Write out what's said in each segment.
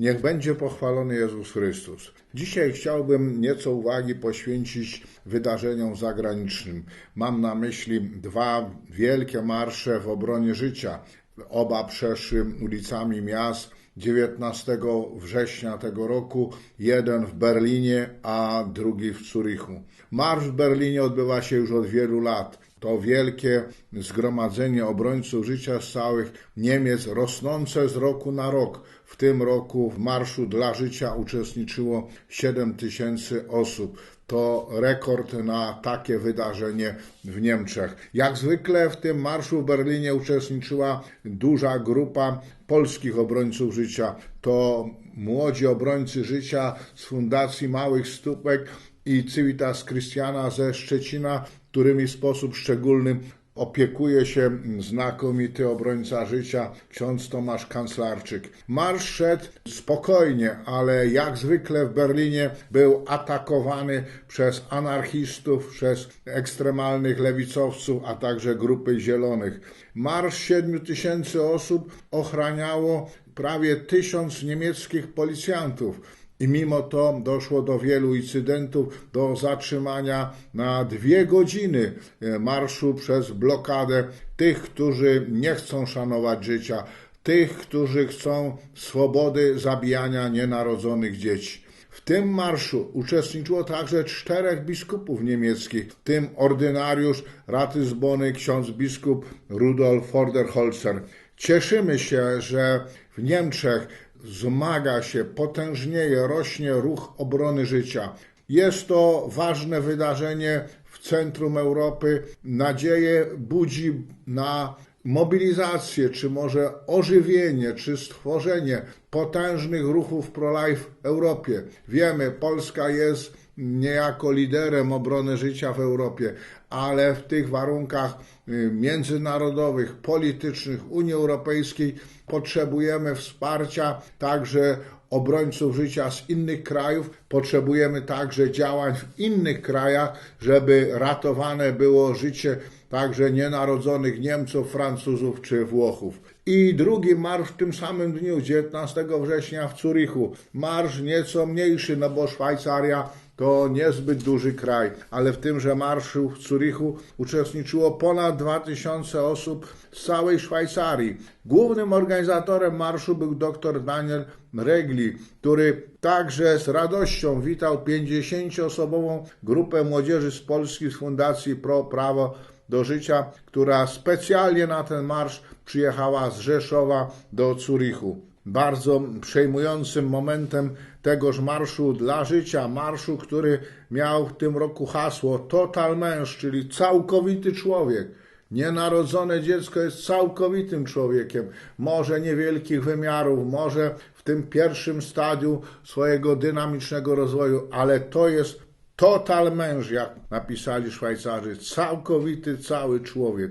Niech będzie pochwalony Jezus Chrystus. Dzisiaj chciałbym nieco uwagi poświęcić wydarzeniom zagranicznym. Mam na myśli dwa wielkie marsze w obronie życia. Oba przeszły ulicami miast 19 września tego roku, jeden w Berlinie, a drugi w Zurichu. Marsz w Berlinie odbywa się już od wielu lat. To wielkie zgromadzenie obrońców życia z całych Niemiec, rosnące z roku na rok. W tym roku w Marszu dla Życia uczestniczyło 7 tysięcy osób. To rekord na takie wydarzenie w Niemczech. Jak zwykle w tym marszu w Berlinie uczestniczyła duża grupa polskich obrońców życia. To młodzi obrońcy życia z Fundacji Małych Stópek i Civitas Christiana ze Szczecina, którymi w sposób szczególny opiekuje się znakomity obrońca życia, ksiądz Tomasz Kanclarczyk. Marsz szedł spokojnie, ale jak zwykle w Berlinie był atakowany przez anarchistów, przez ekstremalnych lewicowców, a także grupy zielonych. Marsz 7 tysięcy osób ochraniało prawie tysiąc niemieckich policjantów. I mimo to doszło do wielu incydentów, do zatrzymania na dwie godziny e, marszu przez blokadę tych, którzy nie chcą szanować życia, tych, którzy chcą swobody zabijania nienarodzonych dzieci. W tym marszu uczestniczyło także czterech biskupów niemieckich, w tym ordynariusz Ratyzbony, ksiądz biskup Rudolf Vorderholzer. Cieszymy się, że w Niemczech wzmaga się, potężnieje, rośnie ruch obrony życia. Jest to ważne wydarzenie w centrum Europy. Nadzieję budzi na mobilizację, czy może ożywienie, czy stworzenie potężnych ruchów pro-life w Europie. Wiemy, Polska jest niejako liderem obrony życia w Europie, ale w tych warunkach y, międzynarodowych, politycznych Unii Europejskiej potrzebujemy wsparcia także obrońców życia z innych krajów. Potrzebujemy także działań w innych krajach, żeby ratowane było życie także nienarodzonych Niemców, Francuzów czy Włochów. I drugi marsz w tym samym dniu, 19 września w Zurichu. Marsz nieco mniejszy, no bo Szwajcaria to niezbyt duży kraj, ale w tymże marszu w Zurichu uczestniczyło ponad 2000 osób z całej Szwajcarii. Głównym organizatorem marszu był dr Daniel Regli, który także z radością witał 50-osobową grupę młodzieży z Polski z Fundacji Pro Prawo do Życia, która specjalnie na ten marsz przyjechała z Rzeszowa do Zurichu bardzo przejmującym momentem tegoż marszu dla życia, marszu, który miał w tym roku hasło Total Męż, czyli całkowity człowiek. Nienarodzone dziecko jest całkowitym człowiekiem, może niewielkich wymiarów, może w tym pierwszym stadium swojego dynamicznego rozwoju, ale to jest total męż, jak napisali Szwajcarzy, całkowity cały człowiek.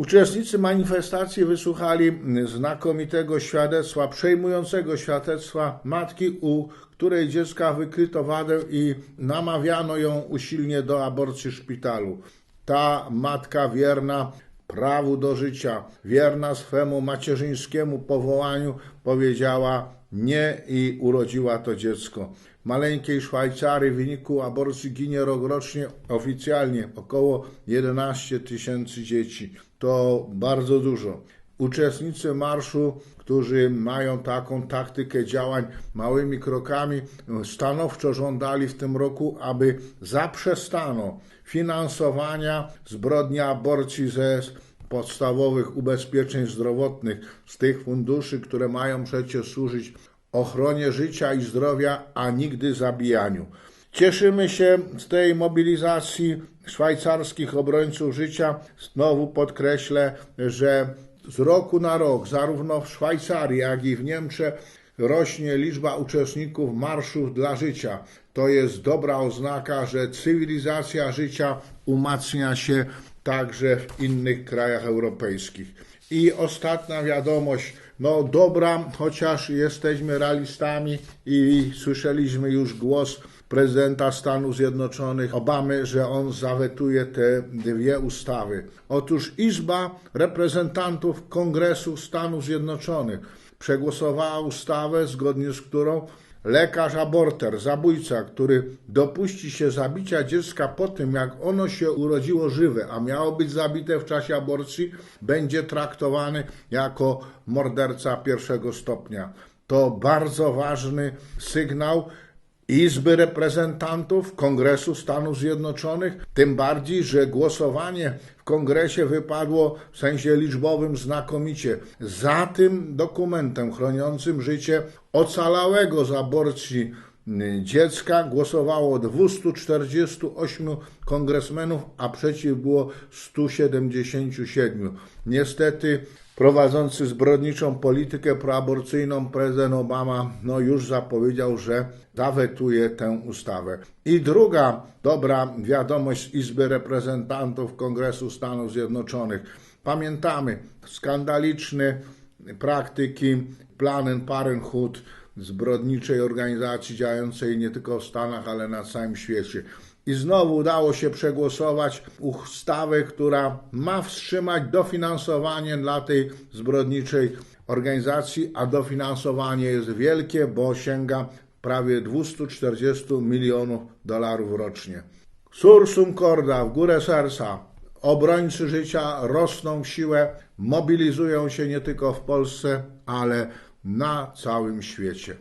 Uczestnicy manifestacji wysłuchali znakomitego świadectwa, przejmującego świadectwa matki, u której dziecka wykryto wadę i namawiano ją usilnie do aborcji w szpitalu. Ta matka wierna prawu do życia, wierna swemu macierzyńskiemu powołaniu, powiedziała nie i urodziła to dziecko. Maleńkiej Szwajcarii w wyniku aborcji ginie rokrocznie oficjalnie około 11 tysięcy dzieci. To bardzo dużo. Uczestnicy marszu, którzy mają taką taktykę działań małymi krokami, stanowczo żądali w tym roku, aby zaprzestano finansowania zbrodni aborcji ze podstawowych ubezpieczeń zdrowotnych, z tych funduszy, które mają przecież służyć ochronie życia i zdrowia, a nigdy zabijaniu. Cieszymy się z tej mobilizacji szwajcarskich obrońców życia. Znowu podkreślę, że z roku na rok, zarówno w Szwajcarii, jak i w Niemczech, rośnie liczba uczestników marszów dla życia. To jest dobra oznaka, że cywilizacja życia umacnia się także w innych krajach europejskich. I ostatnia wiadomość, no dobra, chociaż jesteśmy realistami i słyszeliśmy już głos prezydenta Stanów Zjednoczonych Obamy, że on zawetuje te dwie ustawy. Otóż Izba Reprezentantów Kongresu Stanów Zjednoczonych przegłosowała ustawę, zgodnie z którą lekarz aborter, zabójca, który dopuści się zabicia dziecka po tym, jak ono się urodziło żywe, a miało być zabite w czasie aborcji, będzie traktowany jako morderca pierwszego stopnia. To bardzo ważny sygnał Izby Reprezentantów Kongresu Stanów Zjednoczonych, tym bardziej, że głosowanie w kongresie wypadło w sensie liczbowym znakomicie. Za tym dokumentem chroniącym życie ocalałego z aborcji dziecka głosowało 248 kongresmenów, a przeciw było 177. Niestety prowadzący zbrodniczą politykę proaborcyjną prezydent Obama no już zapowiedział, że zawetuje tę ustawę. I druga dobra wiadomość z Izby Reprezentantów Kongresu Stanów Zjednoczonych. Pamiętamy skandaliczne praktyki Planned Parenthood, zbrodniczej organizacji działającej nie tylko w Stanach, ale na całym świecie. I znowu udało się przegłosować ustawę, która ma wstrzymać dofinansowanie dla tej zbrodniczej organizacji, a dofinansowanie jest wielkie, bo sięga prawie 240 milionów dolarów rocznie. Sursum corda, w górę serca. Obrońcy życia rosną w siłę, mobilizują się nie tylko w Polsce, ale na całym świecie.